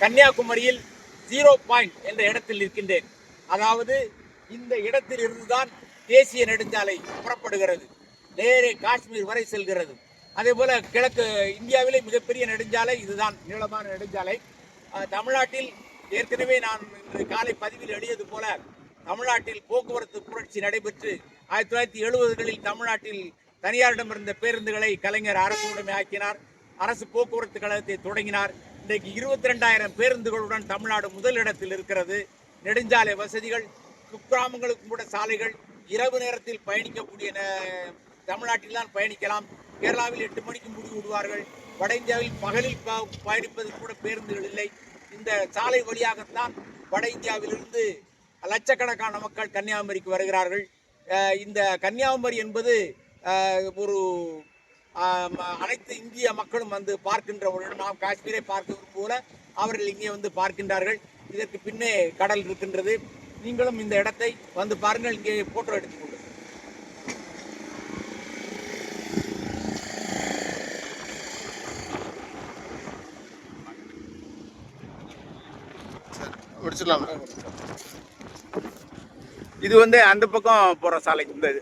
கன்னியாகுமரியில் zero point என்ற இடத்தில் இருக்கின்றேன் அதாவது இந்த இடத்தில் இருந்துதான் தேசிய நெடுஞ்சாலை புறப்படுகிறது. நேரே காஷ்மீர் வரை செல்கிறது. அதே போல கிழக்கு இந்தியாவிலே மிகப்பெரிய நெடுஞ்சாலை இதுதான் நீளமான நெடுஞ்சாலை. தமிழ்நாட்டில் ஏற்கனவே நான் இன்று காலை பதிவில் எழுதியது போல தமிழ்நாட்டில் போக்குவரத்து புரட்சி நடைபெற்று ஆயிரத்தி தொள்ளாயிரத்தி எழுபதுகளில் தமிழ்நாட்டில் தனியாரிடம் இருந்த பேருந்துகளை கலைஞர் அரசு உடைமை ஆக்கினார். அரசு போக்குவரத்து கழகத்தை தொடங்கினார். இன்றைக்கு இருபத்தி ரெண்டாயிரம் பேருந்துகளுடன் தமிழ்நாடு முதலிடத்தில் இருக்கிறது. நெடுஞ்சாலை வசதிகள் குக்கிராமங்களுக்கு கூட சாலைகள் இரவு நேரத்தில் பயணிக்கக்கூடிய ந- தமிழ்நாட்டில் தான் பயணிக்கலாம். கேரளாவில் எட்டு மணிக்கு முடிவு விடுவார்கள். வட இந்தியாவில் பகலில் ப- பயணிப்பதற்கு கூட பேருந்துகள் இல்லை. இந்த சாலை வழியாகத்தான் வட இந்தியாவிலிருந்து லட்சக்கணக்கான மக்கள் கன்னியாகுமரிக்கு வருகிறார்கள். இந்த கன்னியாகுமரி என்பது ஒரு அனைத்து இந்திய மக்களும் வந்து பார்க்கின்ற ஒரு நாம் காஷ்மீரை பார்க்கிறது போல அவர்கள் இங்கே வந்து பார்க்கின்றார்கள். இதற்கு பின்னே கடல் இருக்கின்றது. நீங்களும் இந்த இடத்தை வந்து பாருங்கள். இங்கே போட்டோ எடுத்துக்கொள்ளுங்கள் முடிச்சிடலாம் இது வந்து அந்த பக்கம் போகிற சாலை. இந்த இது.